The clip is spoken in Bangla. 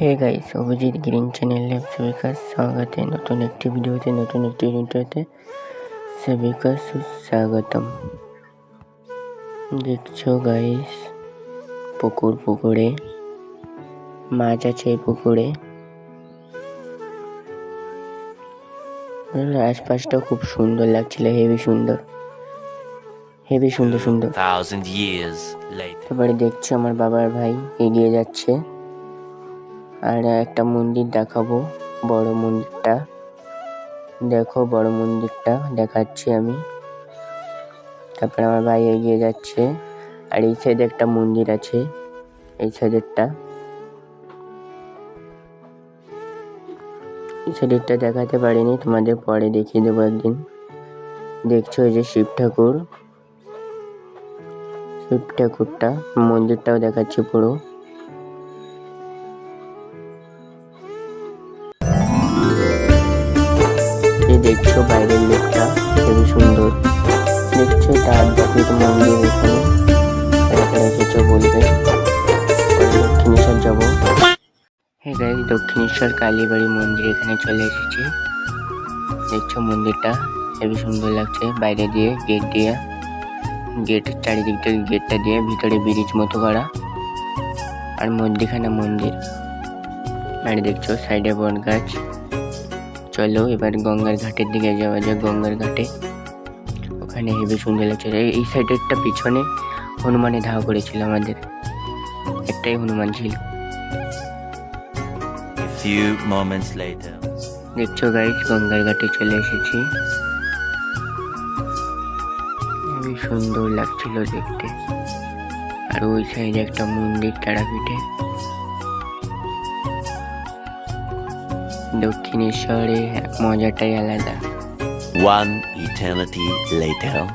হে গাইস অভিজিৎ গ্রিন চ্যানেলে সবিকা স্বাগত है নতুন একটি ভিডিওতে নতুন একটি ভিডিওতে সবিকা সুস্বাগতম। দেখছ গাইস পুকুর পুকুরে মাছ আছে পুকুরে। আশপাশটা খুব সুন্দর লাগছিল হেভি সুন্দর। হেভি সুন্দর সুন্দর. তারপরে দেখছ আমার বাবার ভাই এগিয়ে যাচ্ছে। আর একটা মন্দির দেখাবো, বড় মন্দিরটা। দেখো, বড় মন্দিরটা দেখাচ্ছি আমি। তারপরে আমার ভাই এগিয়ে যাচ্ছে। আর এই সাইডে একটা মন্দির আছে, এই সাইডেরটা এই সাইডেরটা দেখাতে পারিনি, তোমাদের পরে দেখিয়ে দেবো একদিন। দেখছ এই যে শিব ঠাকুর? শিব ঠাকুরটা, মন্দিরটাও দেখাচ্ছি পুরো। এই দেখছ বাইরের লোকটা, খুবই সুন্দর। দেখছ এটা আধ্যাত্মিক মন্দির এখানে? এখানে এসেছ বলবে দক্ষিণেশ্বর যাব। হ্যাঁ গাইজ দক্ষিণেশ্বর কালীবাড়ি মন্দির এখানে চলে এসেছি। দেখছ মন্দিরটা, হেবি সুন্দর লাগছে। বাইরে দিয়ে গেট দিয়ে গেট চারিদিকটা গেটটা দিয়ে ভিতরে ব্রিজ মতো করা। আর মধ্যিখানে মন্দির। আর দেখছ সাইডে বট গাছ চলো এবার গঙ্গার ঘাটের দিকে যাওয়া যায় গঙ্গার ঘাটে। ওখানে হেবি সুন্দর লাগছে। এই- সাইডেরটা পিছনে হনুমানে ধাওয়া করেছিল আমাদের। একটাই হনুমান ছিল। A few moments later. দেখছ গাইজ গঙ্গার ঘাটে চলে এসেছি। খুবই সুন্দর লাগছিল দেখতে। আর ওই সাইডে একটা মন্দির তারাপীঠে। দক্ষিণেশ্বরে মজাটাই আলাদা One eternity later.